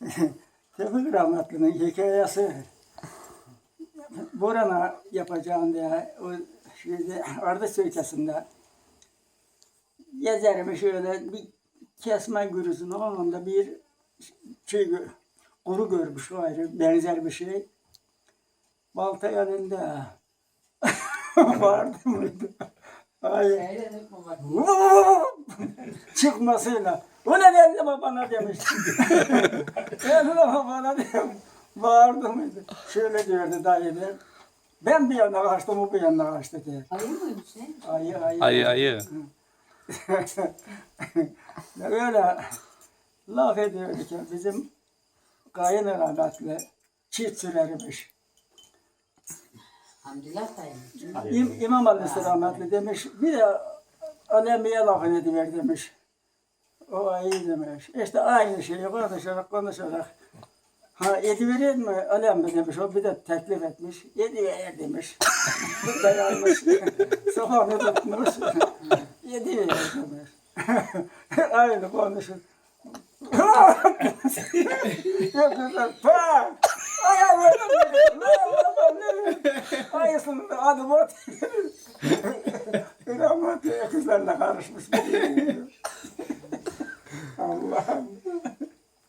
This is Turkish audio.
Tevfik rahmetlinin hikayesi Boran'a yapacağım diye o şeyde Ardıç ülkesinde gezerim şöyle bir kesme gürüzün onunla bir şey kuru görmüş o ayrı benzer bir şey. Balta elinde vardı mıydı? Ay. Çıkmasıyla. O ne dedi bana demiş. ben de bana diyorum. Bağırdı mıydı? Şöyle diyordu dayı Ben bir yana kaçtım, o bir yana kaçtı diye. Ayı mıymış ne? Ayı ayı. Ayı ayı. Ya öyle laf ediyordu ki bizim kayın rahmetli çift sürermiş. Hamdülillah dayı. İm, İmam Ali'si rahmetli demiş. Bir de Alemiye lafını ediver demiş. O iyi demiş. İşte aynı şeyi konuşarak konuşarak. Ha ediverir mi Alem mi demiş. O bir de teklif etmiş. Ediver demiş. Dayanmış. Soğanı tutmuş. Ediver demiş. aynı konuşur. Yok güzel. Pa! Ayağım Ayısının adı Bat. Rahmetli kızlarla karışmış. Abraham